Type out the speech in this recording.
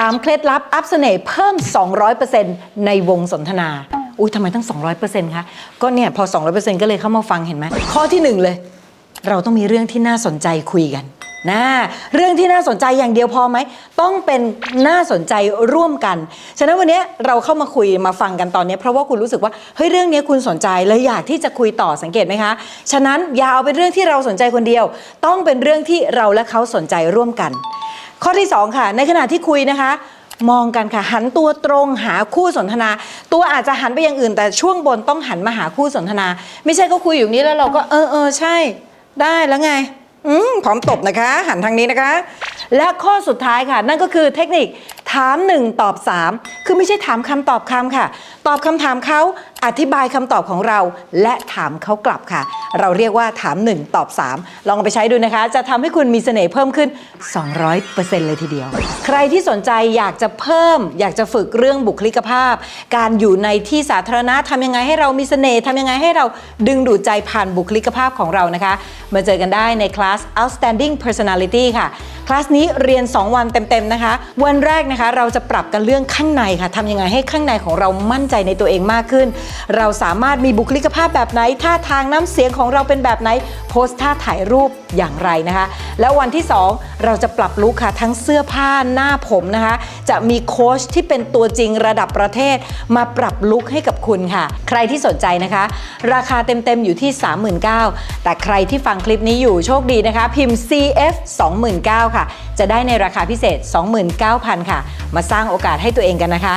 3 เคล็ดลับ อัพเสน่ห์เพิ่ม 200%ในวงสนทนา อุ้ยทำไมตั้ง 200%คะก็เนี่ยพอ 200%ก็เลยเข้ามาฟังเห็นไหมข้อที่ 1 เลย เราต้องมีเรื่องที่น่าสนใจคุยกันนะเรื่องที่น่าสนใจอย่างเดียวพอไหม ต้องเป็นน่าสนใจร่วมกัน ฉะนั้นวันนี้เราเข้ามาคุยมาฟังกันตอนนี้ เพราะว่าคุณรู้สึกว่าเฮ้ยเรื่องนี้คุณสนใจเลยอยากที่จะคุยต่อสังเกตไหมคะ ฉะนั้นอย่าวเป็นเรื่องที่เราสนใจคนเดียว ต้องเป็นเรื่องที่เราและเขาสนใจร่วมกัน ข้อที่ 2 ค่ะ ในขณะที่คุยนะคะ มองกันค่ะ หันตัวตรงหาคู่สนทนา ตัวอาจจะหันไปอย่างอื่น แต่ช่วงบนต้องหันมาหาคู่สนทนา ไม่ใช่ก็คุยอยู่นี้แล้วเราก็เออเออใช่ ได้แล้วไง อืมพร้อมตบนะคะ หันทางนี้นะคะ และข้อสุดท้ายค่ะ นั่นก็คือเทคนิคถามหนึ่งตอบสามคือไม่ใช่ถามคำตอบคำค่ะ ตอบคำถามเขาอธิบายคำตอบของเรา และถามเขากลับค่ะ เราเรียกว่าถาม 1 ตอบ 3 ลองไปใช้ดูนะคะ จะทำให้คุณมีเสน่ห์เพิ่มขึ้น 200%เลยทีเดียว ใครที่สนใจอยากจะเพิ่ม อยากจะฝึกเรื่องบุคลิกภาพ การอยู่ในที่สาธารณะทำยังไงให้เรามีเสน่ห์ทำยังไงให้เราดึงดูดใจผ่านบุคลิกภาพของเรานะคะ มาเจอกันได้ในคลาส Outstanding Personality ค่ะคลาสนี้เรียน 2 วันเต็มๆนะคะ วันแรกนะคะเราจะปรับกันเรื่องข้างในค่ะทำยังไงให้ข้างในของเรามั่นใจในตัวเองมากขึ้น เราสามารถมีบุคลิกภาพแบบไหนท่าทางน้ำเสียงของเราเป็นแบบไหนโพสท่าถ่ายรูปอย่างไรนะคะ แล้ววันที่ 2 เราจะปรับลุคค่ะทั้งเสื้อผ้าหน้าผมนะคะ จะมีโค้ชที่เป็นตัวจริงระดับประเทศ มาปรับลุคให้กับคุณค่ะ ใครที่สนใจนะคะ ราคาเต็มๆอยู่ที่ 39,000แต่ใครที่ฟังคลิปนี้อยู่โชคดีนะคะ พิมพ์ CF 29,000ค่ะ จะได้ในราคาพิเศษ 29,000 ค่ะ มาสร้างโอกาสให้ตัวเองกันนะคะ